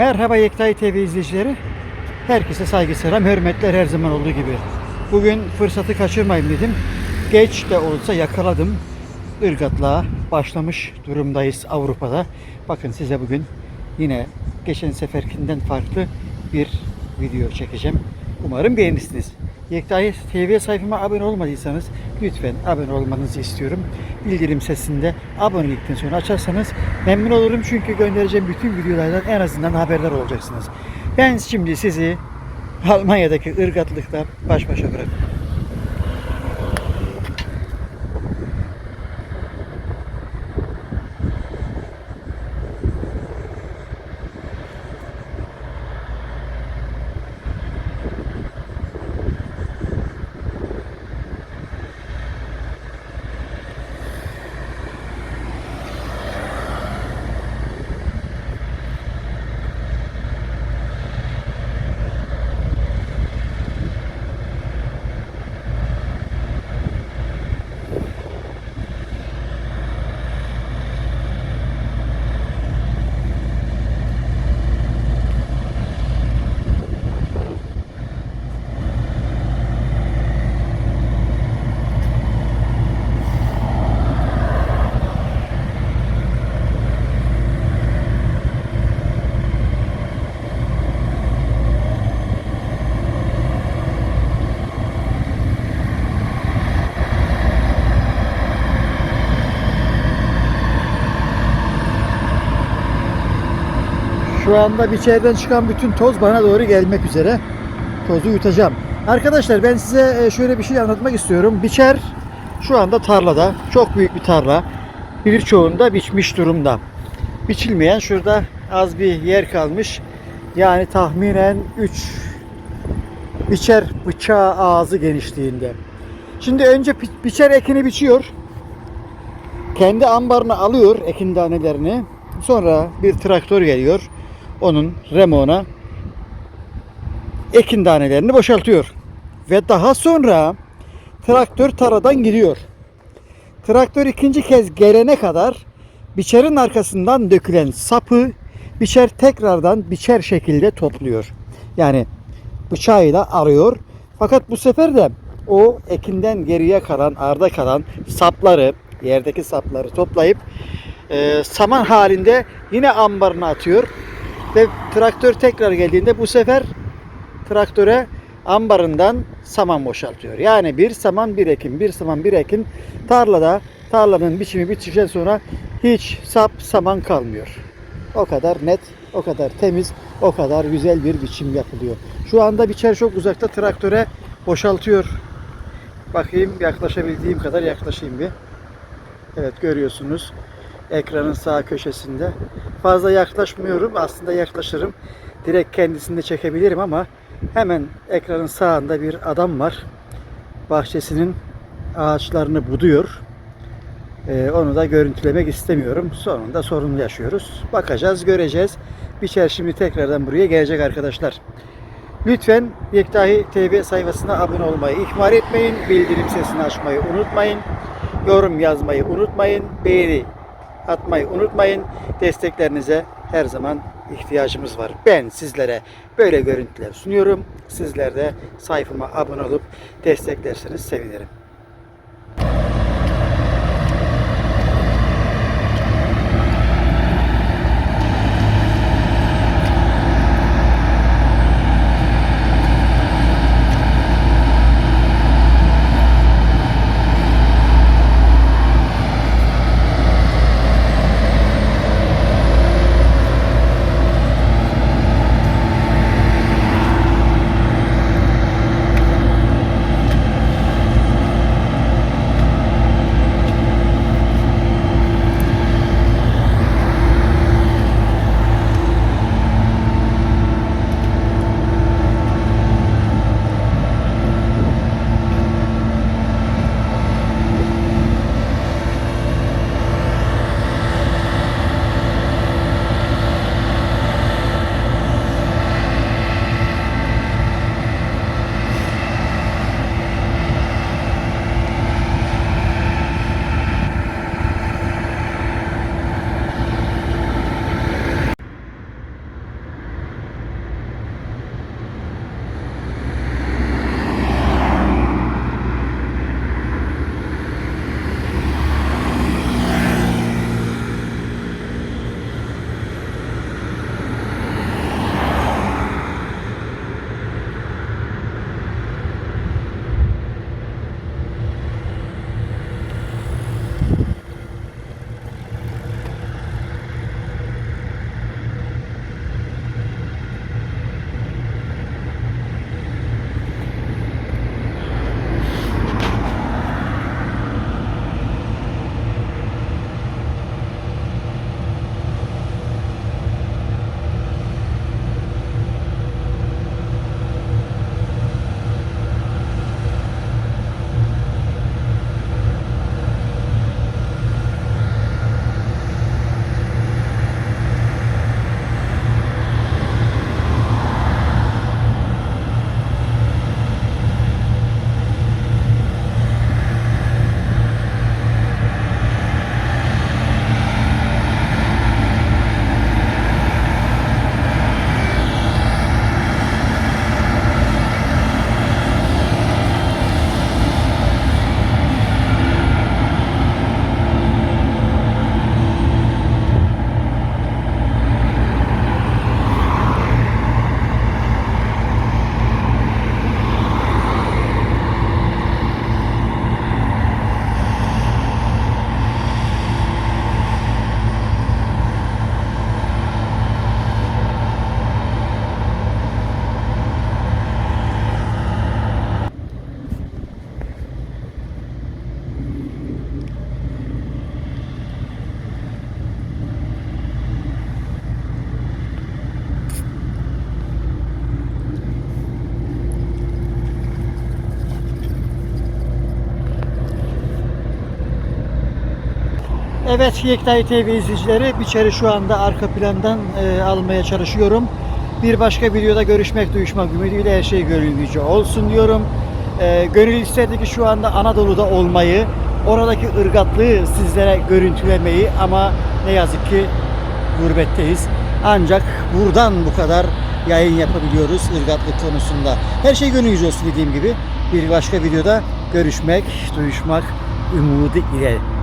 Merhaba Yektay TV izleyicileri. Herkese saygı selam, hürmetler her zaman olduğu gibi. Bugün fırsatı kaçırmayayım dedim. Geç de olsa yakaladım. Irgatlığa başlamış durumdayız Avrupa'da. Bakın size bugün yine geçen seferkinden farklı bir video çekeceğim. Umarım beğenirsiniz. Yektay TV sayfama abone olmadıysanız lütfen abone olmanızı istiyorum. Bildirim sesinde abonelikten sonra açarsanız memnun olurum çünkü göndereceğim bütün videolardan en azından haberdar olacaksınız. Ben şimdi sizi Almanya'daki ırgatlıkta baş başa bırakıyorum. Şu anda biçerden çıkan bütün toz bana doğru gelmek üzere. Tozu yutacağım. Arkadaşlar ben size e, şöyle bir şey anlatmak istiyorum. Biçer şu anda tarlada. Çok büyük bir tarla. Birçoğunda biçmiş durumda. Biçilmeyen şurada az bir yer kalmış. Yani tahminen 3 biçer bıçağı ağzı genişliğinde. Şimdi önce bi- biçer ekini biçiyor. Kendi ambarına alıyor ekin tanelerini. Sonra bir traktör geliyor. Onun remona ekin tanelerini boşaltıyor. Ve daha sonra traktör taradan gidiyor. Traktör ikinci kez gelene kadar biçerin arkasından dökülen sapı biçer tekrardan biçer şekilde topluyor. Yani bıçağıyla arıyor. Fakat bu sefer de o ekinden geriye kalan, arda kalan sapları, yerdeki sapları toplayıp e, saman halinde yine ambarına atıyor. Ve traktör tekrar geldiğinde bu sefer traktöre ambarından saman boşaltıyor. Yani bir saman bir ekin, bir saman bir ekin tarlada tarlanın biçimi bittikten sonra hiç sap saman kalmıyor. O kadar net, o kadar temiz, o kadar güzel bir biçim yapılıyor. Şu anda biçer çok uzakta traktöre boşaltıyor. Bakayım yaklaşabildiğim kadar yaklaşayım bir. Evet görüyorsunuz ekranın sağ köşesinde. Fazla yaklaşmıyorum. Aslında yaklaşırım. Direkt kendisini de çekebilirim ama hemen ekranın sağında bir adam var. Bahçesinin ağaçlarını buduyor. Ee, onu da görüntülemek istemiyorum. Sonunda sorun yaşıyoruz. Bakacağız, göreceğiz. Biçer şimdi tekrardan buraya gelecek arkadaşlar. Lütfen Yektahi TV sayfasına abone olmayı ihmal etmeyin. Bildirim sesini açmayı unutmayın. Yorum yazmayı unutmayın. Beğeni atmayı unutmayın. Desteklerinize her zaman ihtiyacımız var. Ben sizlere böyle görüntüler sunuyorum. Sizler de sayfama abone olup desteklerseniz sevinirim. Evet Yektay TV izleyicileri Biçeri şu anda arka plandan e, almaya çalışıyorum. Bir başka videoda görüşmek, duyuşmak ümidiyle her şey gönül olsun diyorum. E, gönül isterdi ki şu anda Anadolu'da olmayı, oradaki ırgatlığı sizlere görüntülemeyi ama ne yazık ki gurbetteyiz. Ancak buradan bu kadar yayın yapabiliyoruz ırgatlık konusunda. Her şey gönül olsun dediğim gibi. Bir başka videoda görüşmek, duyuşmak umudu ile